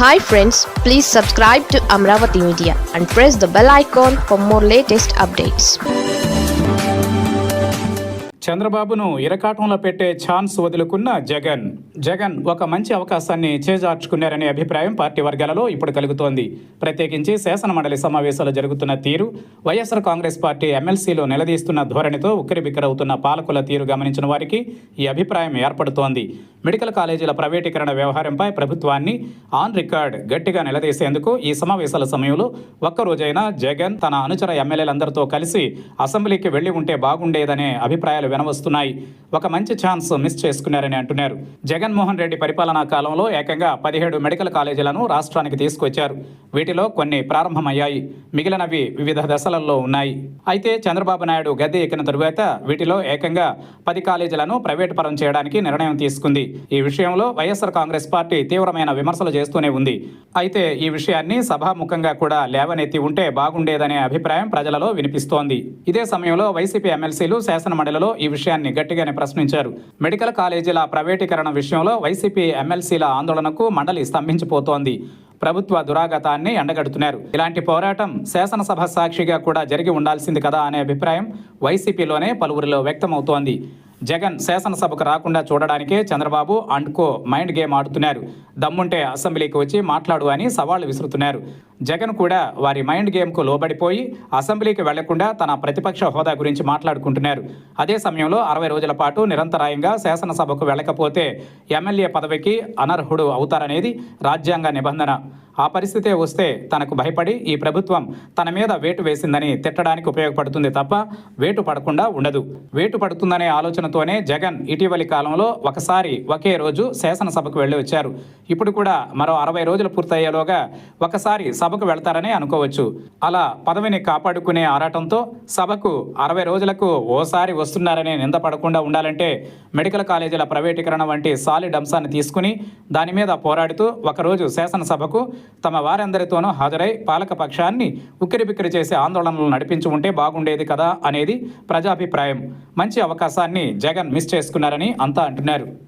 Hi friends please subscribe to Amaravati media and press the bell icon for more latest updates చంద్రబాబును ఇరకాటంలో పెట్టే chance వదులుకున్న Jagan. Jagan ఒక మంచి అవకాశాన్ని చేజార్చుకున్నారనే అభిప్రాయం పార్టీ వర్గాలలో ఇప్పుడు కలుగుతోంది. ప్రత్యేకించి శాసనమండలి సమావేశాలు జరుగుతున్న తీరు వైఎస్ఆర్ కాంగ్రెస్ పార్టీ ఎమ్మెల్సీలో నిలదీస్తున్న ధోరణితో ఉక్కిరిబిక్కిరవుతున్న పాలకుల తీరు గమనించిన వారికి ఈ అభిప్రాయం ఏర్పడుతోంది. మెడికల్ కాలేజీల ప్రైవేటీకరణ వ్యవహారంపై ప్రభుత్వాన్ని ఆన్ రికార్డ్ గట్టిగా నిలదీసేందుకు ఈ సమావేశాల సమయంలో ఒక్కరోజైనా జగన్ తన అనుచర ఎమ్మెల్యేలందరితో కలిసి అసెంబ్లీకి వెళ్ళి ఉంటే బాగుండేదనే అభిప్రాయాలు వినవస్తున్నాయి. ఒక మంచి ఛాన్స్ మిస్ చేసుకున్నారని అంటున్నారు. జగన్మోహన్ రెడ్డి పరిపాలనా కాలంలో ఏకంగా పదిహేడు మెడికల్ కాలేజీలను రాష్ట్రానికి తీసుకొచ్చారు. వీటిలో కొన్ని ప్రారంభమయ్యాయి. మిగిలినవి వివిధ దశలలో ఉన్నాయి. అయితే చంద్రబాబు నాయుడు గద్దె ఎక్కిన తరువాత వీటిలో ఏకంగా పది కాలేజీలను ప్రైవేటు పరం చేయడానికి నిర్ణయం తీసుకుంది. ఈ విషయంలో వైఎస్ఆర్ కాంగ్రెస్ పార్టీ తీవ్రమైన విమర్శలు చేస్తూనే ఉంది. అయితే ఈ విషయాన్ని సభాముఖంగా కూడా లేవనెత్తి ఉంటే బాగుండేదనే అభిప్రాయం ప్రజలలో వినిపిస్తోంది. ఇదే సమయంలో వైసీపీ ఎమ్మెల్సీలు శాసనమండలిలో ఈ విషయాన్ని గట్టిగానే ప్రశ్నించారు. మెడికల్ కాలేజీల ప్రైవేటీకరణ విషయంలో వైసీపీ ఎమ్మెల్సీల ఆందోళనకు మండలి స్తంభించిపోతోంది. ప్రభుత్వ దురాగతాన్ని ఎండగడుతున్నారు. ఇలాంటి పోరాటం శాసనసభ సాక్షిగా కూడా జరిగి ఉండాల్సింది కదా అనే అభిప్రాయం వైసీపీలోనే పలువురిలో వ్యక్తమవుతోంది. జగన్ శాసనసభకు రాకుండా చూడడానికే Chandrababu and co mind game ఆడుతున్నారు. దమ్ముంటే అసెంబ్లీకి వచ్చి మాట్లాడు అని సవాళ్ళు విసురుతున్నారు. జగన్ కూడా వారి మైండ్ గేమ్కు లోబడిపోయి అసెంబ్లీకి వెళ్ళకుండా తన ప్రతిపక్ష హోదా గురించి మాట్లాడుకుంటున్నారు. అదే సమయంలో అరవై రోజుల పాటు నిరంతరాయంగా శాసనసభకు వెళ్ళకపోతే ఎమ్మెల్యే పదవికి అనర్హుడు అవుతారనేది రాజ్యాంగ నిబంధన. ఆ పరిస్థితే వస్తే తనకు భయపడి ఈ ప్రభుత్వం తన మీద వేటు వేసిందని తిట్టడానికి ఉపయోగపడుతుంది తప్ప వేటు పడకుండా ఉండదు. వేటు పడుతుందనే ఆలోచనతోనే జగన్ ఇటీవలి కాలంలో ఒకసారి ఒకే రోజు శాసనసభకు వెళ్ళి వచ్చారు. ఇప్పుడు కూడా మరో అరవై రోజులు పూర్తయ్యేలోగా ఒకసారి సభకు వెళ్తారని అనుకోవచ్చు. అలా పదవిని కాపాడుకునే ఆరాటంతో సభకు అరవై రోజులకు ఓసారి వస్తున్నారనే నిందపడకుండా ఉండాలంటే మెడికల్ కాలేజీల ప్రైవేటీకరణ వంటి సాలిడ్ అంశాన్ని తీసుకుని దాని మీద పోరాడుతూ ఒకరోజు శాసనసభకు తమ వారందరితోనూ హాజరై పాలకపక్షాన్ని ఉక్కిరిబిక్కిరి చేసే ఆందోళనలు నడిపించి ఉంటే బాగుండేది కదా అనేది ప్రజాభిప్రాయం. మంచి అవకాశాన్ని జగన్ మిస్ చేసుకున్నారని అంతా అంటున్నారు.